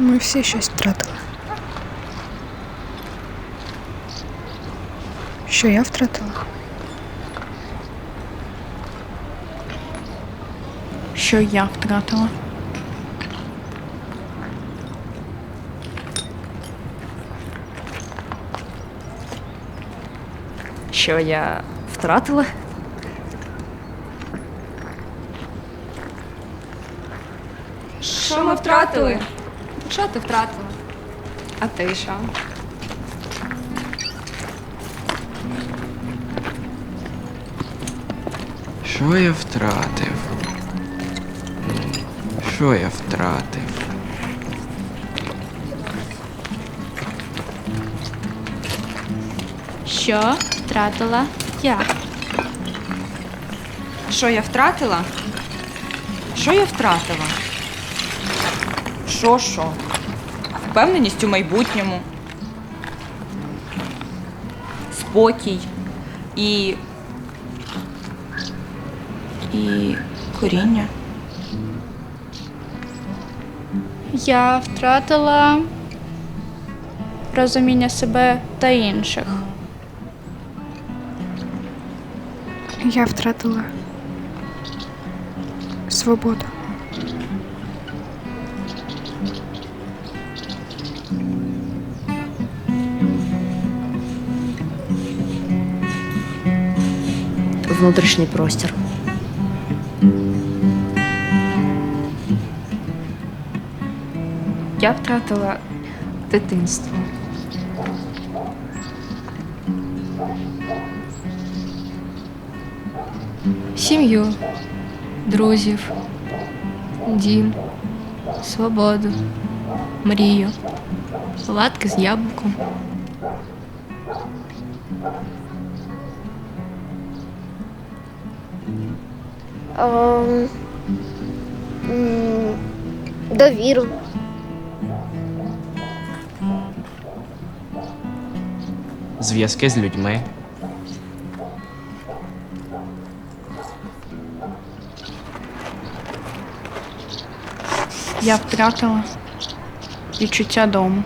Ми всі щось втратили. Що я втратила? Що я втратила? Що я втратила? Що ми втратили? Що ти втратила? А ти що? Що я втратив? Що я втратив? Що втратила я? Що я втратила? Що я втратила? Що що? Впевненість у майбутньому. Спокій і. І коріння. Я втратила розуміння себе та інших. Я втратила свободу. внутрішній простір. Я втратила дитинство. Сім'ю, друзів, дім, свободу, мрію, латки з яблуком. Довіру. Зв'язки з людьми. Я втратила відчуття дому.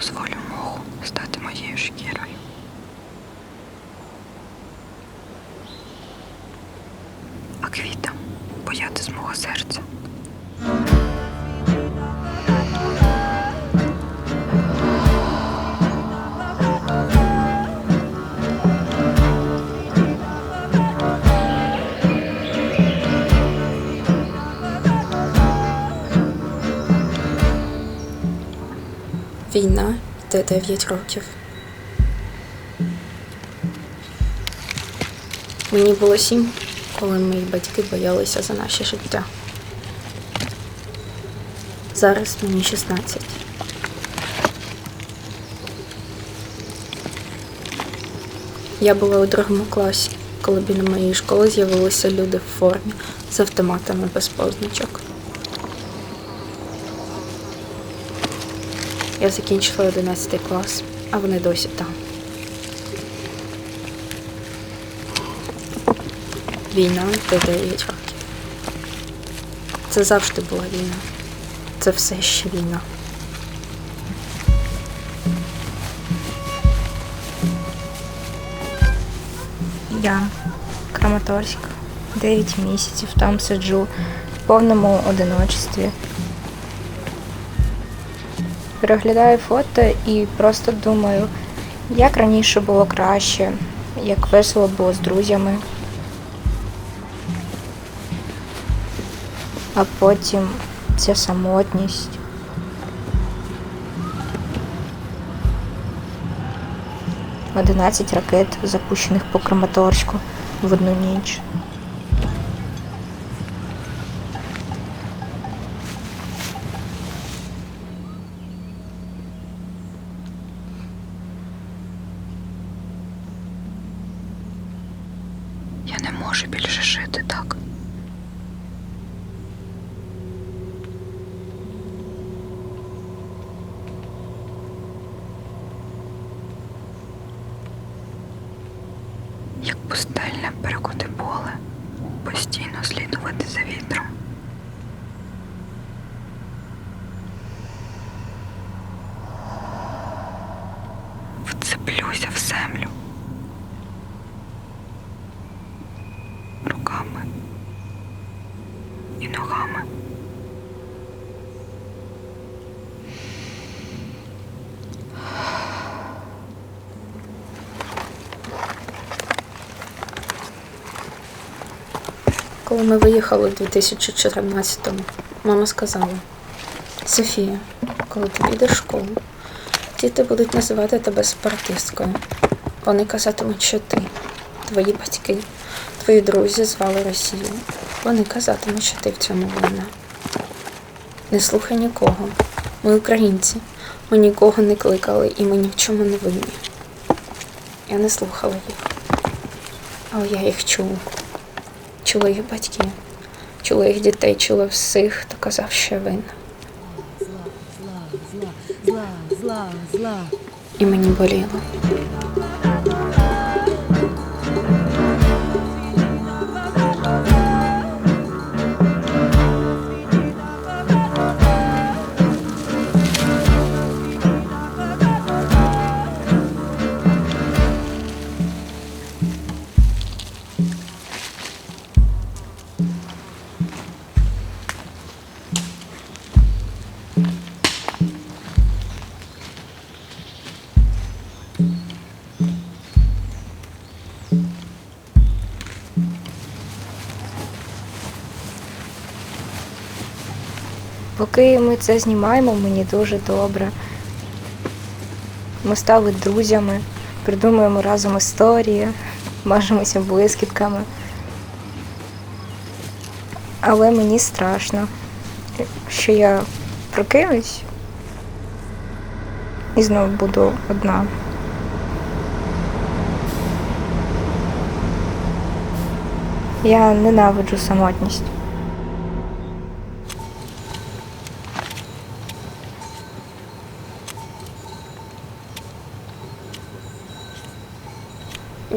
Дозволю моху стати моєю шкірою. А квітам бояти з мого серця. Війна йде 9 років. Мені було сім, коли мої батьки боялися за наше життя. Зараз мені 16. Я була у другому класі, коли біля моєї школи з'явилися люди в формі з автоматами без позначок. Я закінчила 11 клас, а вони досі там. Війна йде 9 років. Це завжди була війна. Це все ще війна. Я Краматорськ. 9 місяців там сиджу в повному одиночестві. Переглядаю фото і просто думаю, як раніше було краще, як весело було з друзями. А потім ця самотність. Одинадцять ракет, запущених по Краматорську в одну ніч. Я не можу більше жити так. Як пустельне перекоти поле, постійно слідувати за вітром. Вцеплюся в землю. Коли ми виїхали у 2014-му, мама сказала: Софія, коли ти підеш в школу, діти будуть називати тебе спортисткою. Вони казатимуть, що ти, твої батьки, твої друзі звали Росію. Вони казатимуть, що ти в цьому винна. Не слухай нікого. Ми українці. Ми нікого не кликали і ми ні в чому не винні. Я не слухала їх. Але я їх чула. Чула їх батьки, чула їх дітей, чула всіх, хто казав, що я винна. І мені боліло. Поки ми це знімаємо, мені дуже добре. Ми стали друзями, придумуємо разом історії, мажемося блискітками. Але мені страшно, що я прокинусь і знову буду одна. Я ненавиджу самотність.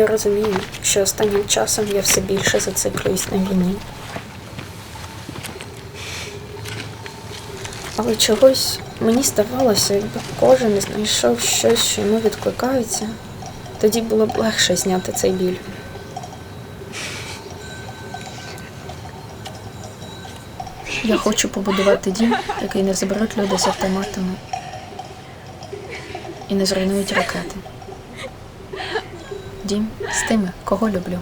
Я розумію, що останнім часом я все більше зациклююсь на війні. Але чогось мені здавалося, якби кожен знайшов щось, що йому відкликається, тоді було б легше зняти цей біль. Я хочу побудувати дім, який не заберуть люди з автоматами і не зруйнують ракети. Дім з тими, кого люблю.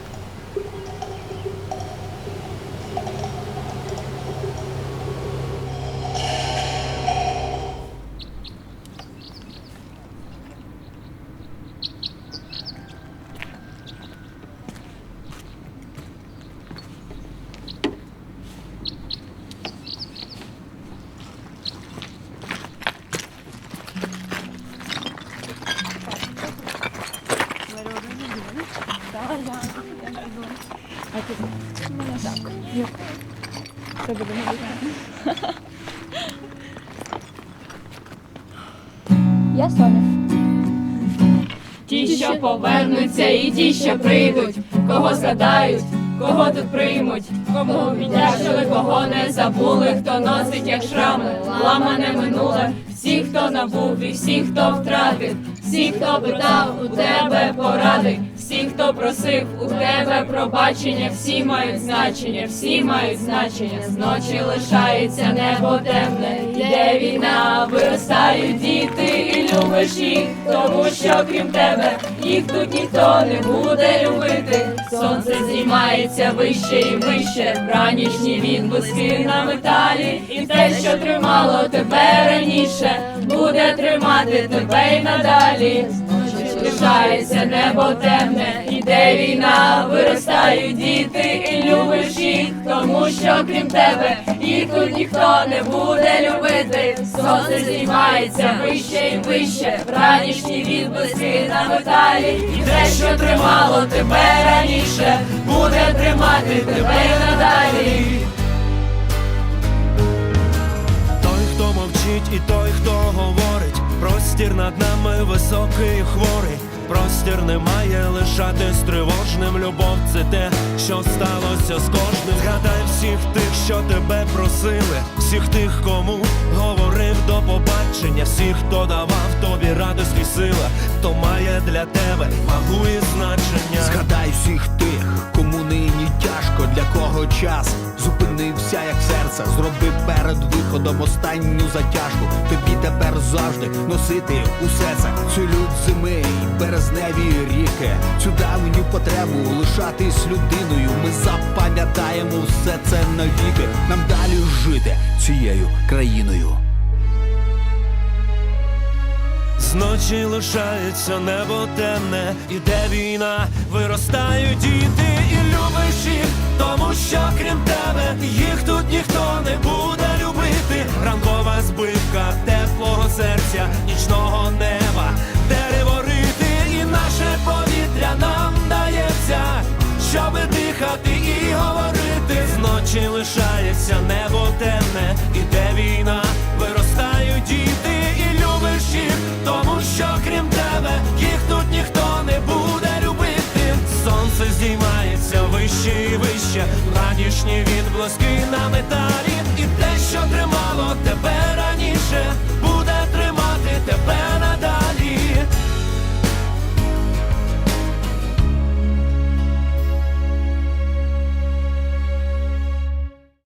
Я Соня. Ті, що повернуться, і ті, що прийдуть, кого згадають, кого тут приймуть, кому віддячили, кого не забули, хто носить як шрами, ламане минуле, всі, хто набув, і всі, хто втратив, всі, хто питав у тебе поради, всі, хто просив у тебе пробачення, всі мають значення, всі мають значення. Зночі лишається небо темне, йде війна, виростають діти, і любиш їх, тому що крім тебе їх тут ніхто не буде любити. Сонце здіймається вище і вище, ранішні відблиски на металі, і те, що тримало тебе раніше, буде тримати тебе й надалі. Лишається небо темне, іде війна, виростають діти, і любиш їх, тому що крім тебе їх тут ніхто не буде любити. Сонце здіймається вище і вище, ранішні відблиски на металі, і те, що тримало тебе раніше, буде тримати тебе надалі. Той, хто мовчить, і той, хто говорить, простір над нами високий хворий. Простір не має лишатись тривожним. Любов це те, що сталося з кожним. Згадай всіх тих, що тебе просили, всіх тих, кому говорив до побачення, всіх, хто давав тобі радість і сила, хто має для тебе вагу і значення. Згадай всіх тих, кому нині тяжко, для кого час зупинився, як серце. Зроби перед виходом останню затяжку. Тобі тепер завжди носити усе це. Цю лють зими й березневі ріки, цю давню потребу лишатись людиною. Ми запам'ятаємо все це навіки. Нам далі жити цією країною. Зночі лишається небо темне, іде війна, виростають діти чи лишається небо темне, іде війна, виростають діти і любиш їх, тому що крім тебе їх тут ніхто не буде любити. Сонце здіймається вище і вище, ранішні відблиски на металі, і те, що тримало тебе раніше.